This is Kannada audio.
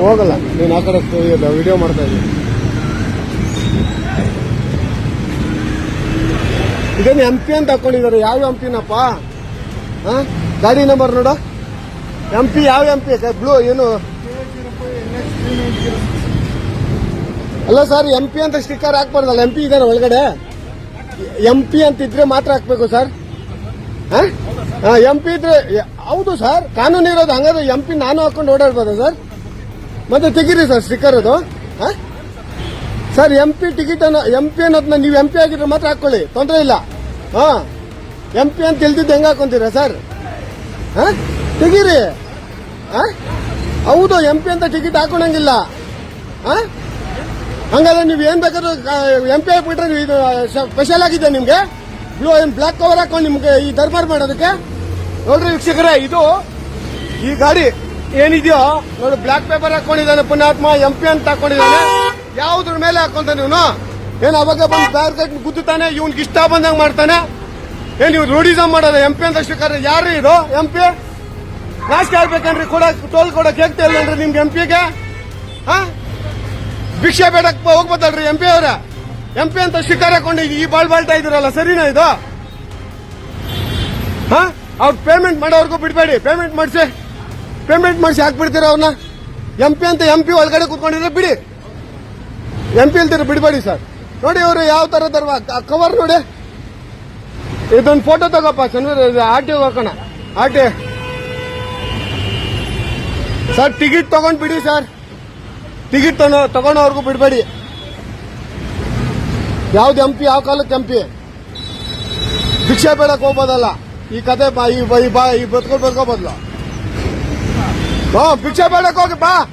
ಹೋಗಲ್ಲ. ನೀನು ಆ ಕಡೆ ವಿಡಿಯೋ ಮಾಡ್ತಾ ಇದ್ದೀನಿ ಇದನ್ನು ಎಂ ಪಿ ಅಂತ ಹಾಕೊಂಡಿದ್ದಾರೆ ಯಾವ ಎಂ ಪಿನಪ್ಪ ಹಾ? ಗಾಡಿ ನಂಬರ್ ನೋಡು. ಎಂ ಪಿ ಯಾವ ಎಂ ಪಿ ಬ್ಲೂ ಏನು? ಅಲ್ಲ ಸರ್ ಎಂ ಪಿ ಅಂತ ಸ್ಟಿಕ್ಕರ್ ಹಾಕ್ಬಾರ್ದಲ್ಲ. ಎಂ ಪಿ ಇದಾರೆ ಒಳಗಡೆ. ಎಂ ಪಿ ಅಂತ ಇದ್ರೆ ಮಾತ್ರ ಹಾಕ್ಬೇಕು ಸರ್ ಎಂ ಪಿ ಇದ್ರೆ ಹೌದು ಸರ್, ಕಾನೂನು ಇರೋದು ಹಂಗಾದ್ರೆ ಎಂ ಪಿ ನಾನು ಹಾಕೊಂಡು ಓಡಾಡ್ಬೋದಾ ಸರ್? ಮತ್ತೆ ತೆಗೀರಿ ಸರ್ ಸ್ಟಿಕ್ಕರ್ ಅದು? ಸರ್ ಎಂ ಪಿ ಟಿಕೆಟ್ ಅನ್ನೋ ಎಂ ಪಿ ಅನ್ನೋದನ್ನ ನೀವು ಎಂ ಪಿ ಆಗಿದ್ರೆ ಮಾತ್ರ ಹಾಕೊಳ್ಳಿ, ತೊಂದರೆ ಇಲ್ಲ. ಹಾ? ಎಂ ಪಿ ಅಂತ ತಿಳಿದಿದ್ದು ಹೆಂಗೆ ಹಾಕೊಂತೀರಾ ಸರ್? ಹಾ? ತೆಗೀರಿ. ಹಾ? ಹೌದು ಎಂ ಪಿ ಅಂತ ಟಿಕೆಟ್ ಹಾಕೊಳಂಗಿಲ್ಲ. ಹಾ? ಹಂಗಾದ್ರೆ ನೀವು ಏನ್ ಬೇಕಾದ್ರೂ ಎಂ ಪಿ ನೀವು ಇದು ಸ್ಪೆಷಲ್ ಆಗಿದೆ ನಿಮ್ಗೆ? ಬ್ಲೂ ಬ್ಲಾಕ್ ಕವರ್ ಹಾಕೊಂಡು ನಿಮ್ಗೆ ಈ ದರ್ಬಾರ್ ಮಾಡೋದಕ್ಕೆ? ನೋಡ್ರಿ ವೀಕ್ಷಕರೇ, ಇದು ಈ ಗಾಡಿ ಏನಿದೆಯೋ, ನೋಡಿ ಬ್ಲಾಕ್ ಪೇಪರ್ ಹಾಕೊಂಡಿದ್ದಾನೆ ಪುಣ್ಯಾತ್ಮ ಎಂ ಪಿ ಅಂತ ಹಾಕೊಂಡಿದ್ದಾನೆ. ಯಾವ್ದ್ರ ಮೇಲೆ ಹಾಕೊಂತ ನೀವು ಏನು ಅವಾಗ ಬಂದು ಬ್ಯಾರ್ ಕಟ್ ಗುದ್ದುತ್ತಾನೆ, ಇವ್ನಿಗೆ ಇಷ್ಟ ಬಂದಂಗೆ ಮಾಡ್ತಾನೆ? ಏನು ಇವ್ ರೂಢಿಸಮ್ ಮಾಡೋದು ಎಂ ಪಿ ಅಂತ ಶಿಕಾರ ಯಾರು ಇದು ಎಂ ಪಿ ಲಾಸ್ಟ್ ಆಗ್ಬೇಕನ್ರಿ ಕೊಡಕ್ ಟೋಲ್ ಕೊಡಕ್ ಹೇಗ್ತಾ ಇಲ್ಲನ್ರಿ ನಿಮ್ಗೆ ಎಂ ಪಿಗೆ ಹಾ? ಭಿಕ್ಷೆ ಬೇಡಕ್ ಹೋಗ್ಬೋದಲ್ರಿ ಎಂ ಪಿ ಅವ್ರ. ಎಂ ಪಿ ಅಂತ ಶಿಕಾರ ಹಾಕೊಂಡು ಈ ಬಾಳ್ ಬಾಳ್ತಾ ಇದ್ದೀರಲ್ಲ, ಸರಿನಾ ಇದು? ಹಾ? ಅವ್ರು ಪೇಮೆಂಟ್ ಮಾಡೋರ್ಗೂ ಬಿಡಬೇಡಿ ಪೇಮೆಂಟ್ ಮಾಡಿಸಿ. ಪೇಮೆಂಟ್ ಮಾಡಿಸಿ ಹಾಕ್ಬಿಡ್ತೀರ ಅವ್ರನ್ನ ಎಂ ಪಿ ಅಂತ ಎಂ ಪಿ ಒಳಗಡೆ ಕೂತ್ಕೊಂಡಿದ್ರೆ ಬಿಡಿ. ಎಂ ಪಿ ಇಲ್ದಿರ ಬಿಡಬೇಡಿ ಸರ್. ನೋಡಿ ಅವರು ಯಾವ ತರ ತರುವ ಕವರ್ ನೋಡಿ. ಇದೊಂದು ಫೋಟೋ ತಗೋಪ್ಪ ಚಂದ್ರ ಆರ್ ಟಿ ಹಾಕೋಣ. ಆರ್ ಟಿ ಸರ್ ಟಿಕೆಟ್ ತಗೊಂಡ್ ಬಿಡಿ ಸರ್. ಟಿಕೆಟ್ ತಗೊಂಡವ್ರಿಗೂ ಬಿಡಬೇಡಿ. ಯಾವ್ದು ಎಂ ಪಿ ಯಾವ ಕಾಲಕ್ಕೆ ಎಂ ಪಿ ಭಿಕ್ಷೆ ಬೇಡಕ್ಕೆ ಹೋಗ್ಬೋದಲ್ಲ. ಈ ಕತೆ ಬಾ, ಈ ಬ- ಈ ಬಾ ಬದುಕೊಂಡು ಬದುಕೋಬೋದ್ಲು ಹಾ ಭಿಕ್ಷೆ ಬೇಡಕ್ಕೆ ಹೋಗಿ, ಬಾ.